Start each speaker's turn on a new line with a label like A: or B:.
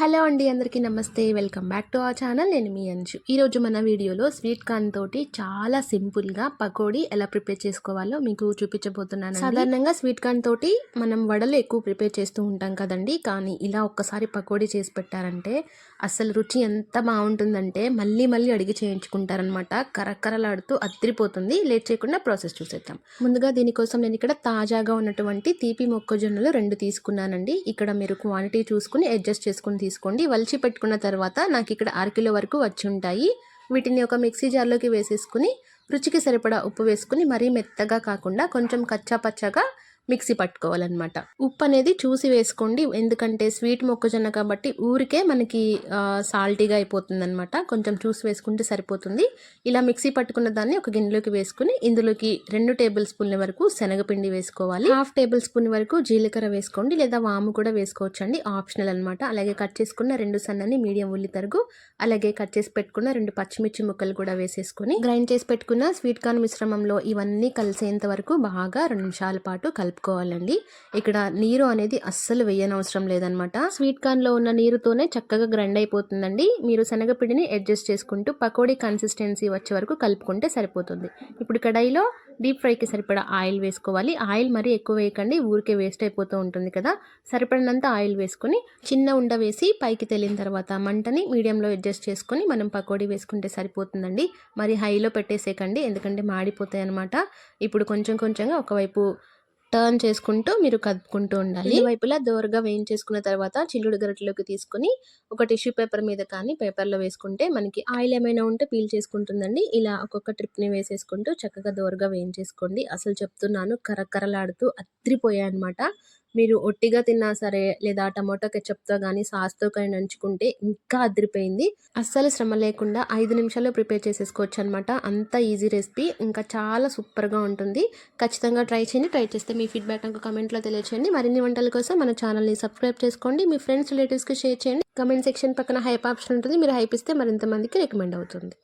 A: Hello అండి అందరికీ నమస్తే. వెల్కమ్ బ్యాక్ టు ఆ ఛానల్. నేను మీ అంశు ఈరోజు మన వీడియోలో స్వీట్ కార్న్ తోటి చాలా సింపుల్గా పకోడీ ఎలా ప్రిపేర్ చేసుకోవాలో మీకు చూపించబోతున్నాను సాధారణంగా స్వీట్ కార్న్ తోటి మనం వడలు ఎక్కువ ప్రిపేర్ చేస్తూ ఉంటాం కదండి. కానీ ఇలా ఒక్కసారి పకోడీ చేసి పెట్టారంటే అసలు రుచి ఎంత బాగుంటుందంటే మళ్ళీ మళ్ళీ అడిగి చేయించుకుంటారనమాట కరకరలాడుతూ అద్రిపోతుంది లేట్ చేయకుండా ప్రాసెస్ చూసేద్దాం. ముందుగా దీనికోసం నేను ఇక్కడ తాజాగా ఉన్నటువంటి తీపి మొక్కజొన్నలు రెండు తీసుకున్నానండి. ఇక్కడ మీరు క్వాంటిటీ చూసుకుని అడ్జస్ట్ చేసుకుని తీసుకోండి. వలిచి పెట్టుకున్న తర్వాత నాకు ఇక్కడ అరకిలో వరకు వచ్చి ఉంటాయి వీటిని ఒక మిక్సీ జార్లోకి వేసేసుకుని రుచికి సరిపడా ఉప్పు వేసుకుని మరీ మెత్తగా కాకుండా కొంచెం కచ్చా పచ్చగా మిక్సీ పట్టుకోవాలన్నమాట. ఉప్పు అనేది చూసి వేసుకోండి. ఎందుకంటే స్వీట్ మొక్కజొన్న కాబట్టి ఊరికే మనకి సాల్టీగా అయిపోతుంది అనమాట కొంచెం చూసి వేసుకుంటే సరిపోతుంది. ఇలా మిక్సీ పట్టుకున్న దాన్ని ఒక గిన్నెలోకి వేసుకుని ఇందులోకి రెండు టేబుల్ స్పూన్ల వరకు శనగపిండి వేసుకోవాలి. హాఫ్ టేబుల్ స్పూన్ వరకు జీలకర్ర వేసుకోండి. లేదా వాము కూడా వేసుకోవచ్చు అండి ఆప్షనల్ అనమాట అలాగే కట్ చేసుకున్న రెండు సన్నని మీడియం ఉల్లి తరుగు అలాగే కట్ చేసి పెట్టుకున్న రెండు పచ్చిమిర్చి ముక్కలు కూడా వేసేసుకుని గ్రైండ్ చేసి పెట్టుకున్న స్వీట్ కార్న్ మిశ్రమంలో ఇవన్నీ కలిసేంత వరకు బాగా రెండు నిమిషాల పాటు కలుపుకోవాలండి ఇక్కడ నీరు అనేది అస్సలు వేయనవసరం లేదనమాట. స్వీట్ కార్న్లో ఉన్న నీరుతోనే చక్కగా గ్రైండ్ అయిపోతుందండి. మీరు శనగపిండిని అడ్జస్ట్ చేసుకుంటూ పకోడీ కన్సిస్టెన్సీ వచ్చే వరకు కలుపుకుంటే సరిపోతుంది. ఇప్పుడు కడాయిలో డీప్ ఫ్రైకి సరిపడా ఆయిల్ వేసుకోవాలి. ఆయిల్ మరీ ఎక్కువ వేయకండి. ఊరికే వేస్ట్ అయిపోతూ ఉంటుంది కదా. సరిపడినంత ఆయిల్ వేసుకొని చిన్న ఉండ వేసి పైకి తెలిన తర్వాత మంటని మీడియంలో అడ్జస్ట్ చేసుకొని మనం పకోడీ వేసుకుంటే సరిపోతుందండి. మరి హైలో పెట్టేసేకండి. ఎందుకంటే మాడిపోతాయి అనమాట ఇప్పుడు కొంచెం కొంచెంగా ఒకవైపు టర్న్ చేసుకుంటూ మీరు కదుపుకుంటూ ఉండాలి. ఈ వైపులా దోరగా వేయించేసుకున్న తర్వాత చిల్లుడు గరిటెలోకి తీసుకొని ఒక టిష్యూ పేపర్ మీద కానీ పేపర్లో వేసుకుంటే మనకి ఆయిల్ ఏమైనా ఉంటే పీల్ చేసుకుంటుందండి. ఇలా ఒక్కొక్క ట్రిప్ని వేసేసుకుంటూ చక్కగా దోరగా వేయించేసుకోండి. అసలు చెప్తున్నాను కరకరలాడుతూ అత్రిపోయాయి అనమాట మీరు ఒట్టిగా తిన్నా సరే లేదా టమాటో కెచప్తో కానీ సాస్తో కానీ నంచుకుంటే ఇంకా అదిరిపోయింది. అస్సలు శ్రమ లేకుండా ఐదు నిమిషాల్లో ప్రిపేర్ చేసేసుకోవచ్చు అనమాట అంత ఈజీ రెసిపీ. ఇంకా చాలా సూపర్గా ఉంటుంది. ఖచ్చితంగా ట్రై చేయండి. ట్రై చేస్తే మీ ఫీడ్బ్యాక్ నాకు కమెంట్లో తెలియచేయండి. మరిన్ని వంటల కోసం మన ఛానల్ని సబ్స్క్రైబ్ చేసుకోండి. మీ ఫ్రెండ్స్ రిలేటివ్స్కి షేర్ చేయండి. కమెంట్ సెక్షన్ పక్కన హైప్ ఆప్షన్ ఉంటుంది. మీరు హైప్ ఇస్తే మరింత మందికి రికమెండ్ అవుతుంది.